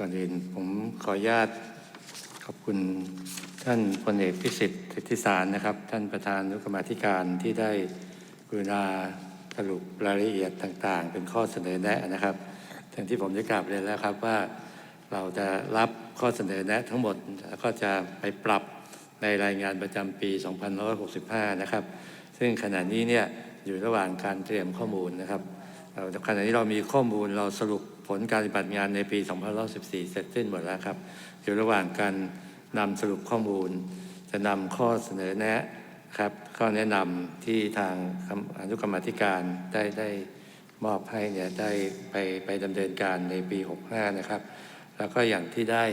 ก่อนอื่นผมขออนุญาตขอบคุณท่านพลเอกพิสิทธิ์สิทธิสารนะครับ ท่านประธานนุกรรมาธิการที่ได้กรุณาสรุปรายละเอียดต่าง ๆ เป็นข้อเสนอแนะนะครับอย่างที่ผมได้กราบเรียนแล้วครับว่าเราจะรับข้อเสนอแนะทั้งหมดแล้วก็จะไปปรับในรายงานประจำปี 2565 นะครับ ซึ่งขณะนี้เนี่ยอยู่ระหว่างการเตรียมข้อมูลนะครับขณะนี้เรามีข้อมูลเราสรุป ผลการปฏิบัติงานในปี2514 เสร็จสิ้นหมดแล้วครับอยู่ระหว่างการนำสรุปข้อมูล จะนำข้อเสนอแนะครับข้อแนะนำที่ทางอนุกรรมธิการได้ได้มอบให้เนี่ยได้ไปไปดำเนินการในปี 65 นะครับ แล้วก็อย่างที่ได้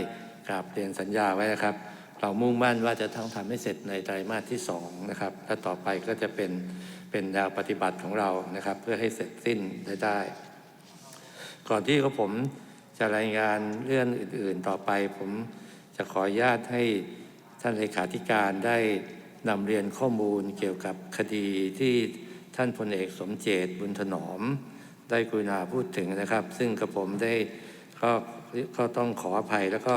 กราบเรียนสัญญาไว้นะครับ เรามุ่งมั่นว่าจะต้องทำให้เสร็จในไตรมาสที่ 2 นะครับและต่อไปก็จะเป็นเป็นแนวปฏิบัติของเรานะครับ เพื่อให้เสร็จสิ้นได้ได้ ก่อนที่เขาผมจะรายงานเรื่องอื่น ๆ ต่อไป ผมจะขออนุญาตให้ท่านเลขาธิการได้นำเรียนข้อมูลเกี่ยวกับคดีที่ท่านพลเอกสมเจตบุญถนอม ได้กรุณาพูดถึงนะครับ ซึ่งกระผมได้ก็ก็ต้องขออภัยแล้วก็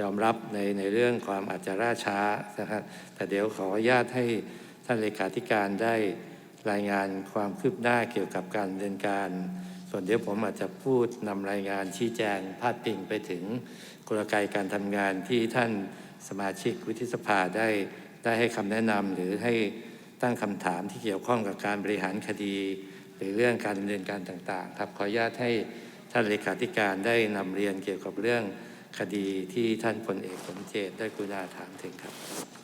ยอมรับในในเรื่องความอาจจะล่าช้านะครับแต่เดี๋ยวขออนุญาตให้ท่านเลขาธิการได้รายงานความคืบหน้าเกี่ยวกับการดำเนินการ ส่วนเดี๋ยวผมอาจจะพูดนำรายงานชี้แจงพาดพิงไปถึงกลไกการทำงานที่ท่านสมาชิกวุฒิสภาได้ได้ให้คำแนะนำหรือให้ตั้งคำถามที่เกี่ยวข้องกับการบริหารคดี หรือเรื่องการดำเนินการต่างๆ ครับขออนุญาตให้ท่านเลขาธิการได้นำเรียนเกี่ยวกับเรื่องคดีที่ท่านพลเอกสมเจตได้กรุณาถามถึงครับ